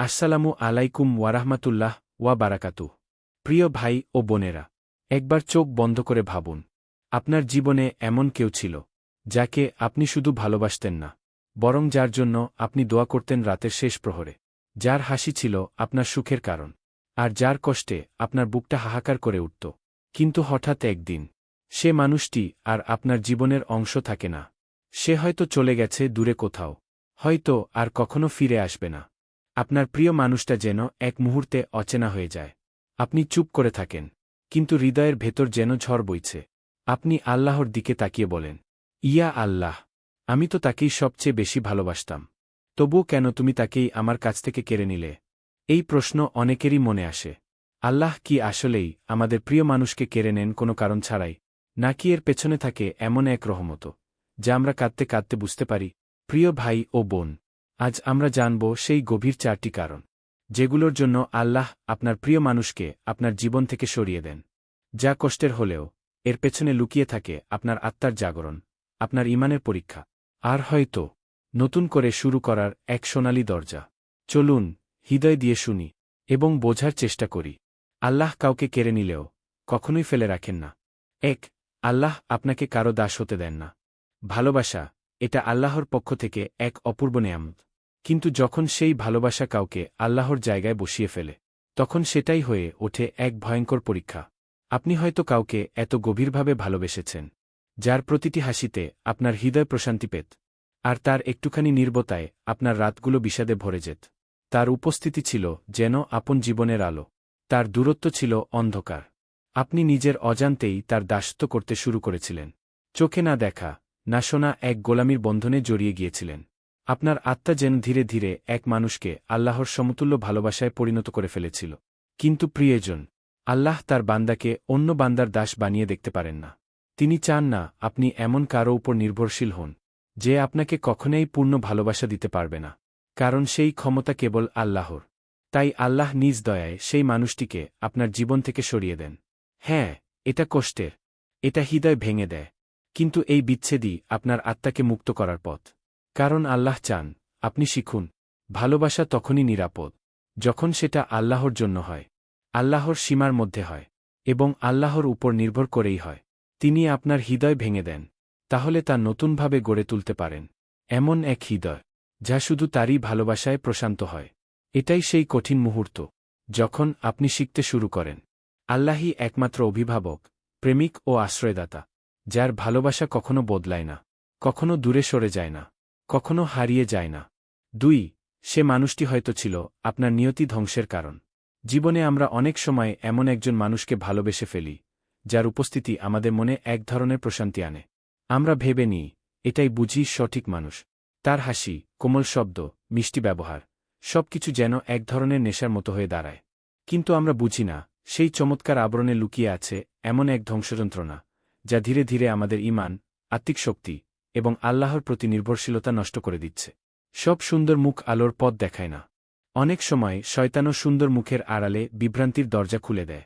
আসসালামু আলাইকুম ওয়ারাহমাতুল্লাহ ওয়া বারাকাতু প্রিয় ভাই ও বোনেরা, একবার চোখ বন্ধ করে ভাবুন, আপনার জীবনে এমন কেউ ছিল, যাকে আপনি শুধু ভালোবাসতেন না, বরং যার জন্য আপনি দোয়া করতেন রাতের শেষ প্রহরে। যার হাসি ছিল আপনার সুখের কারণ, আর যার কষ্টে আপনার বুকটা হাহাকার করে উঠত। কিন্তু হঠাৎ একদিন, সে মানুষটি আর আপনার জীবনের অংশ থাকে না, সে হয়তো চলে গেছে দূরে কোথাও, হয়তো আর কখনো ফিরে আসবে না। আপনার প্রিয় মানুষটা যেন এক মুহূর্তে অচেনা হয়ে যায়। আপনি চুপ করে থাকেন, কিন্তু হৃদয়ের ভেতর যেন ঝড় বইছে। আপনি আল্লাহর দিকে তাকিয়ে বলেন, ইয়া আল্লাহ, আমি তো তাকেই সবচেয়ে বেশি ভালোবাসতাম। তবুও কেন তুমি তাকেই আমার কাছ থেকে কেড়ে নিলে? এই প্রশ্ন অনেকেরই মনে আসে। আল্লাহ কি আসলেই আমাদের প্রিয় মানুষকে কেড়ে নেন কোনো কারণ ছাড়াই, নাকি এর পেছনে থাকে এমন এক রহমত, যা আমরা কাঁদতে কাঁদতে বুঝতে পারি? প্রিয় ভাই ও বোন আজ আমরা জানব সেই গভীর চারটি কারণ, যেগুলোর জন্য আল্লাহ আপনার প্রিয় মানুষকে আপনার জীবন থেকে সরিয়ে দেন। যা কষ্টের হলেও, এর পেছনে লুকিয়ে থাকে আপনার আত্মার জাগরণ, আপনার ইমানের পরীক্ষা। আর হয়তো, নতুন করে শুরু করার এক সোনালি দরজা। চলুন, হৃদয় দিয়ে শুনি এবং বোঝার চেষ্টা করি। আল্লাহ কাউকে কেড়ে নিলেও, কখনোই ফেলে রাখেন না। এক, আল্লাহ আপনাকে কারও দাস হতে দেন না। ভালোবাসা, এটা আল্লাহর পক্ষ থেকে এক অপূর্ব নেয়ামত। কিন্তু যখন সেই ভালোবাসা কাউকে আল্লাহর জায়গায় বসিয়ে ফেলে, তখন সেটাই হয়ে ওঠে এক ভয়ঙ্কর পরীক্ষা। আপনি হয়তো কাউকে এত গভীরভাবে ভালোবেসেছেন, যার প্রতিটি হাসিতে আপনার হৃদয় প্রশান্তি পেত, আর তার একটুখানি নির্বতায় আপনার রাতগুলো বিষাদে ভরে যেত। তার উপস্থিতি ছিল যেন আপন জীবনের আলো, তার দূরত্ব ছিল অন্ধকার। আপনি নিজের অজান্তেই তার দাসত্ব করতে শুরু করেছিলেন। চোখে না দেখা, না শোনা এক গোলামির বন্ধনে জড়িয়ে গিয়েছিলেন। আপনার আত্মা যেন ধীরে ধীরে এক মানুষকে আল্লাহর সমতুল্য ভালোবাসায় পরিণত করে ফেলেছিল। কিন্তু প্রিয়জন, আল্লাহ তার বান্দাকে অন্য বান্দার দাস বানিয়ে দেখতে পারেন না। তিনি চান না আপনি এমন কারও উপর নির্ভরশীল হন, যে আপনাকে কখনোই পূর্ণ ভালোবাসা দিতে পারবে না, কারণ সেই ক্ষমতা কেবল আল্লাহর। তাই আল্লাহ নিজ দয়ায় সেই মানুষটিকে আপনার জীবন থেকে সরিয়ে দেন। হ্যাঁ এটা কষ্টের, এটা হৃদয় ভেঙে দেয়, কিন্তু এই বিচ্ছেদই আপনার আত্মাকে মুক্ত করার পথ। কারণ আল্লাহ চান, আপনি শিখুন, ভালোবাসা তখনই নিরাপদ, যখন সেটা আল্লাহর জন্য হয়, আল্লাহর সীমার মধ্যে হয়, এবং আল্লাহর উপর নির্ভর করেই হয়, তিনি আপনার হৃদয় ভেঙে দেন, তাহলে তা নতুনভাবে গড়ে তুলতে পারেন, এমন এক হৃদয়, যা শুধু তারই ভালোবাসায় প্রশান্ত হয়, এটাই সেই কঠিন মুহূর্ত, যখন আপনি শিখতে শুরু করেন, আল্লাহই একমাত্র অভিভাবক, প্রেমিক ও আশ্রয়দাতা, যার ভালোবাসা কখনো বদলায় না, কখনো দূরে সরে যায় না। কখনো হারিয়ে যায় না। দুই, সে মানুষটি হয়তো ছিল আপনার নিয়তি ধ্বংসের কারণ। জীবনে আমরা অনেক সময় এমন একজন মানুষকে ভালোবেসে ফেলি, যার উপস্থিতি আমাদের মনে এক ধরনের প্রশান্তি আনে। আমরা ভেবে নিই, এটাই বুঝি সঠিক মানুষ। তার হাসি, কোমল শব্দ, মিষ্টি ব্যবহার, সবকিছু যেন এক ধরনের নেশার মতো হয়ে দাঁড়ায়। কিন্তু আমরা বুঝি না, সেই চমৎকার আবরণে লুকিয়ে আছে এমন এক ধ্বংসযন্ত্রণা, যা ধীরে ধীরে আমাদের ইমান আত্মিক শক্তি এবং আল্লাহর প্রতি নির্ভরশীলতা নষ্ট করে দিচ্ছে। সব সুন্দর মুখ আলোর পথ দেখায় না। অনেক সময় শয়তানও সুন্দর মুখের আড়ালে বিভ্রান্তির দরজা খুলে দেয়।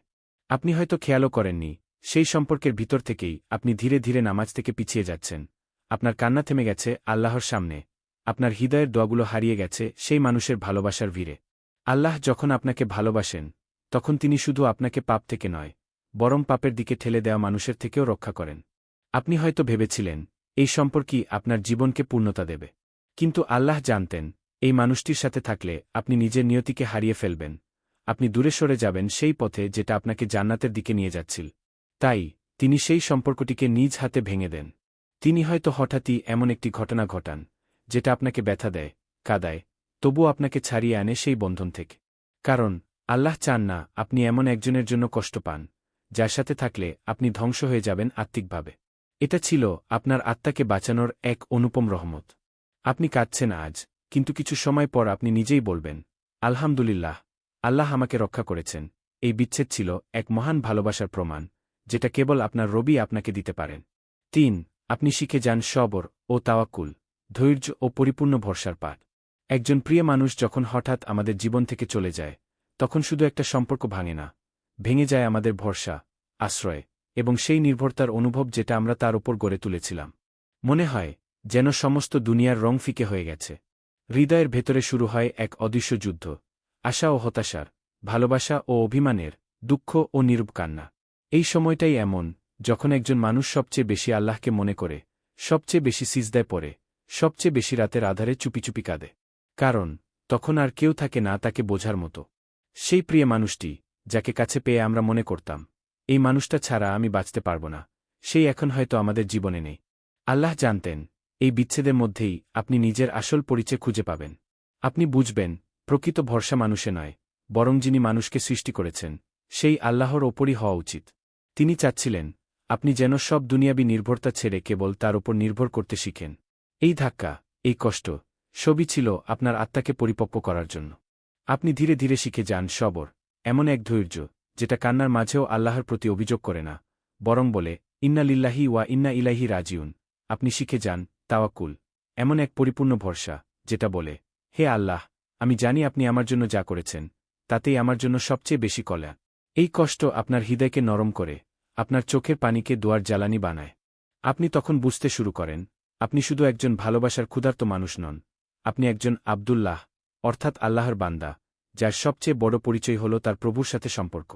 আপনি হয়তো খেয়ালও করেননি, সেই সম্পর্কের ভিতর থেকেই আপনি ধীরে ধীরে নামাজ থেকে পিছিয়ে যাচ্ছেন। আপনার কান্না থেমে গেছে আল্লাহর সামনে। আপনার হৃদয়ের দোয়াগুলো হারিয়ে গেছে সেই মানুষের ভালোবাসার ভিড়ে। আল্লাহ যখন আপনাকে ভালোবাসেন, তখন তিনি শুধু আপনাকে পাপ থেকে নয়, বরং পাপের দিকে ঠেলে দেওয়া মানুষের থেকেও রক্ষা করেন। আপনি হয়তো ভেবেছিলেন এই সম্পর্কই আপনার জীবনকে পূর্ণতা দেবে। কিন্তু আল্লাহ জানতেন, এই মানুষটির সাথে থাকলে আপনি নিজের নিয়তিকে হারিয়ে ফেলবেন। আপনি দূরে সরে যাবেন সেই পথে যেটা আপনাকে জান্নাতের দিকে নিয়ে যাচ্ছিল। তাই, তিনি সেই সম্পর্কটিকে নিজ হাতে ভেঙে দেন। তিনি হয়তো হঠাৎই এমন একটি ঘটনা ঘটান, যেটা আপনাকে ব্যথা দেয়, কাদায় তবুও আপনাকে ছাড়িয়ে আনে সেই বন্ধন থেকে। কারণ, আল্লাহ চান না আপনি এমন একজনের জন্য কষ্ট পান, যার সাথে থাকলে আপনি ধ্বংস হয়ে যাবেন আত্মিকভাবে। এটা ছিল আপনার আত্মাকে বাঁচানোর এক অনুপম রহমত। আপনি কাঁদছেন আজ, কিন্তু কিছু সময় পর আপনি নিজেই বলবেন, আলহামদুলিল্লাহ, আল্লাহ আমাকে রক্ষা করেছেন। এই বিচ্ছেদ ছিল এক মহান ভালোবাসার প্রমাণ, যেটা কেবল আপনার রবি আপনাকে দিতে পারেন। তিন, আপনি শিখে যান সবর ও তাওয়াক্কুল, ধৈর্য ও পরিপূর্ণ ভরসার পাঠ। একজন প্রিয় মানুষ যখন হঠাৎ আমাদের জীবন থেকে চলে যায়, তখন শুধু একটা সম্পর্ক ভাঙে না, ভেঙে যায় আমাদের ভরসা, আশ্রয়। এবং সেই নির্ভরতার অনুভব যেটা আমরা তার ওপর গড়ে তুলেছিলাম। মনে হয়, যেন সমস্ত দুনিয়ার রং ফিকে হয়ে গেছে। হৃদয়ের ভেতরে শুরু হয় এক অদৃশ্য যুদ্ধ। আশা ও হতাশার, ভালোবাসা ও অভিমানের, দুঃখ ও নিরূপ কান্না। এই সময়টাই এমন, যখন একজন মানুষ সবচেয়ে বেশি আল্লাহকে মনে করে, সবচেয়ে বেশি সিজদায় পড়ে, সবচেয়ে বেশি রাতের আধারে চুপি চুপি কাঁদে। কারণ, তখন আর কেউ থাকে না তাকে বোঝার মতো। সেই প্রিয় মানুষটি, যাকে কাছে পেয়ে আমরা মনে করতাম এই মানুষটা ছাড়া আমি বাঁচতে পারব না। সেই এখন হয়তো আমাদের জীবনে নেই। আল্লাহ জানতেন, এই বিচ্ছেদের মধ্যেই আপনি নিজের আসল পরিচয় খুঁজে পাবেন। আপনি বুঝবেন, প্রকৃত ভরসা মানুষে নয়, বরং যিনি মানুষকে সৃষ্টি করেছেন, সেই আল্লাহর ওপরই হওয়া উচিত। তিনি চাচ্ছিলেন, আপনি যেন সব দুনিয়াবি নির্ভরতা ছেড়ে কেবল তার ওপর নির্ভর করতে শিখেন। এই ধাক্কা, এই কষ্ট, সবই ছিল আপনার আত্মাকে পরিপক্ব করার জন্য। আপনি ধীরে ধীরে শিখে যান সবর, এমন এক ধৈর্য যেটা কান্নার মাঝেও আল্লাহর প্রতি অভিযোগ করে না, বরং বলে, ইন্না লিল্লাহি ওয়া ইন্না ইলাহি রাজিউন। আপনি শিখে যান তাওয়াকুল এমন এক পরিপূর্ণ ভরসা, যেটা বলে, হে আল্লাহ, আমি জানি আপনি আমার জন্য যা করেছেন, তাতেই আমার জন্য সবচেয়ে বেশি কলা। এই কষ্ট আপনার হৃদয়কে নরম করে, আপনার চোখের পানিকে দোয়ার জ্বালানি বানায়। আপনি তখন বুঝতে শুরু করেন, আপনি শুধু একজন ভালোবাসার ক্ষুধার্ত মানুষ নন, আপনি একজন আবদুল্লাহ, অর্থাৎ আল্লাহর বান্দা, যার সবচেয়ে বড় পরিচয় হল তার প্রভুর সাথে সম্পর্ক।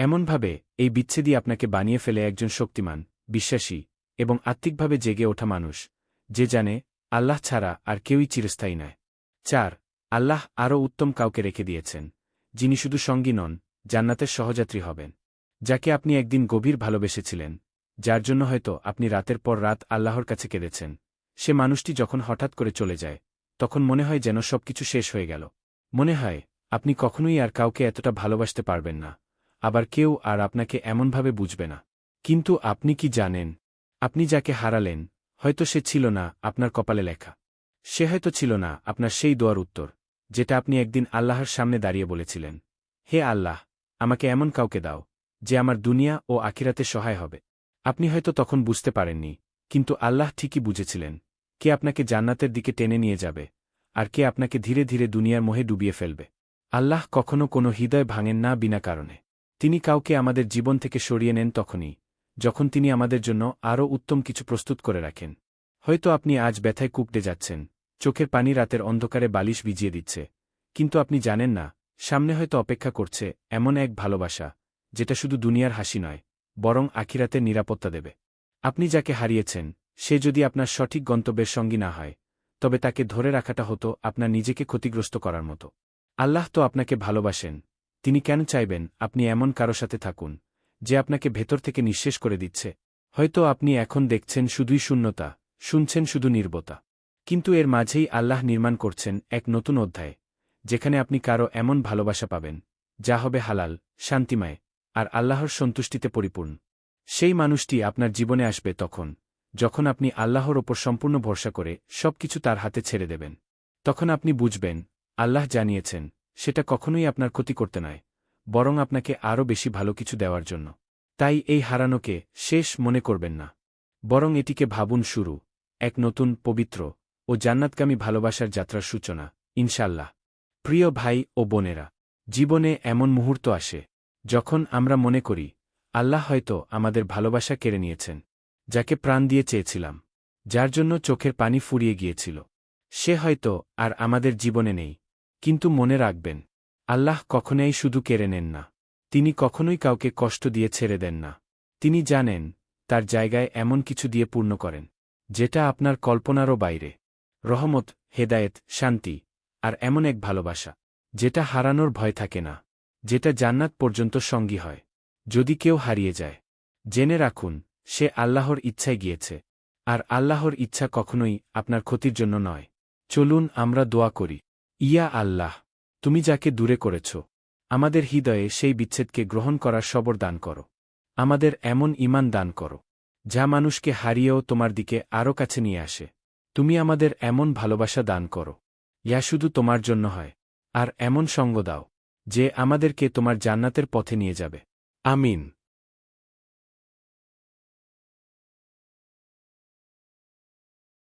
এমনভাবে, এই বিচ্ছেদই আপনাকে বানিয়ে ফেলে একজন শক্তিমান, বিশ্বাসী, এবং আত্মিকভাবে জেগে ওঠা মানুষ, যে জানে, আল্লাহ ছাড়া আর কেউই চিরস্থায়ী নয়। চার, আল্লাহ আরও উত্তম কাউকে রেখে দিয়েছেন, যিনি শুধু সঙ্গী নন, জান্নাতের সহযাত্রী হবেন, যাকে আপনি একদিন গভীর ভালোবেসেছিলেন, যার জন্য হয়তো আপনি রাতের পর রাত আল্লাহর কাছে কেঁদেছেন। সে মানুষটি যখন হঠাৎ করে চলে যায়, তখন মনে হয় যেন সবকিছু শেষ হয়ে গেল। মনে হয়, আপনি কখনোই আর কাউকে এতটা ভালোবাসতে পারবেন না। আবার কেউ আর আপনাকে এমনভাবে বুঝবে না। কিন্তু আপনি কি জানেন? আপনি যাকে হারালেন, হয়তো সে ছিল না আপনার কপালে লেখা। সে হয়তো ছিল না আপনার সেই দোয়ার উত্তর, যেটা আপনি একদিন আল্লাহর সামনে দাঁড়িয়ে বলেছিলেন। হে আল্লাহ, আমাকে এমন কাউকে দাও, যে আমার দুনিয়া ও আখিরাতে সহায় হবে। আপনি হয়তো তখন বুঝতে পারেননি, কিন্তু আল্লাহ ঠিকই বুঝেছিলেন, কে আপনাকে জান্নাতের দিকে টেনে নিয়ে যাবে, আর কে আপনাকে ধীরে ধীরে দুনিয়ার মোহে ডুবিয়ে ফেলবে। আল্লাহ কখনো কোনো হৃদয় ভাঙেন না বিনা কারণে। তিনি কাউকে আমাদের জীবন থেকে সরিয়ে নেন তখনই, যখন তিনি আমাদের জন্য আরও উত্তম কিছু প্রস্তুত করে রাখেন। হয়তো আপনি আজ ব্যথায় কুপটে যাচ্ছেন, চোখের পানি রাতের অন্ধকারে বালিশ ভিজিয়ে দিচ্ছে, কিন্তু আপনি জানেন না, সামনে হয়তো অপেক্ষা করছে এমন এক ভালোবাসা, যেটা শুধু দুনিয়ার হাসি নয়, বরং আখিরাতের নিরাপত্তা দেবে। আপনি যাকে হারিয়েছেন, সে যদি আপনার সঠিক গন্তব্যের সঙ্গী না হয়, তবে তাকে ধরে রাখাটা হতো আপনার নিজেকে ক্ষতিগ্রস্ত করার মতো। আল্লাহ তো আপনাকে ভালোবাসেন তিনি কেন চাইবেন আপনি এমন কারও সাথে থাকুন, যে আপনাকে ভেতর থেকে নিঃশেষ করে দিচ্ছে? হয়তো আপনি এখন দেখছেন শুধুই শূন্যতা, শুনছেন শুধু নির্বতা। কিন্তু এর মাঝেই আল্লাহ নির্মাণ করছেন এক নতুন অধ্যায়, যেখানে আপনি কারও এমন ভালোবাসা পাবেন, যা হবে হালাল, শান্তিময়, আর আল্লাহর সন্তুষ্টিতে পরিপূর্ণ। সেই মানুষটি আপনার জীবনে আসবে তখন, যখন আপনি আল্লাহর ওপর সম্পূর্ণ ভরসা করে সবকিছু তার হাতে ছেড়ে দেবেন। তখন আপনি বুঝবেন, আল্লাহ জানিয়েছেন সেটা কখনোই আপনার ক্ষতি করতে নয়, বরং আপনাকে আরও বেশি ভালো কিছু দেওয়ার জন্য। তাই এই হারানোকে শেষ মনে করবেন না, বরং এটিকে ভাবুন শুরু, এক নতুন, পবিত্র ও জান্নাতকামী ভালোবাসার যাত্রার সূচনা ইনশাল্লাহ প্রিয় ভাই ও বোনেরা, জীবনে এমন মুহূর্ত আসে, যখন আমরা মনে করি, আল্লাহ হয়তো আমাদের ভালোবাসা কেড়ে নিয়েছেন, যাকে প্রাণ দিয়ে চেয়েছিলাম, যার জন্য চোখের পানি ফুরিয়ে গিয়েছিল। সে হয়তো আর আমাদের জীবনে নেই কিন্তু মনে রাখবেন, আল্লাহ কখনোই শুধু কেড়ে নেন না। তিনি কখনোই কাউকে কষ্ট দিয়ে ছেড়ে দেন না। তিনি জানেন, তার জায়গায় এমন কিছু দিয়ে পূর্ণ করেন, যেটা আপনার কল্পনারও বাইরে। রহমত, হেদায়েত, শান্তি, আর এমন এক ভালোবাসা, যেটা হারানোর ভয় থাকে না, যেটা জান্নাত পর্যন্ত সঙ্গী হয়, যদি কেউ হারিয়ে যায়। জেনে রাখুন, সে আল্লাহর ইচ্ছায় গিয়েছে, আর আল্লাহর ইচ্ছা কখনোই আপনার ক্ষতির জন্য নয়। চলুন আমরা দোয়া করি। ইয়া আল্লাহ, তুমি যাকে দূরে করেছ, আমাদের হৃদয়ে সেই বিচ্ছেদকে গ্রহণ করার সবর দান করো। আমাদের এমন ইমান দান করো, যা মানুষকে হারিয়েও তোমার দিকে আরও কাছে নিয়ে আসে। তুমি আমাদের এমন ভালোবাসা দান করো ইয়া শুধু তোমার জন্য হয়, আর এমন সঙ্গ দাও, যে আমাদেরকে তোমার জান্নাতের পথে নিয়ে যাবে। আমিন।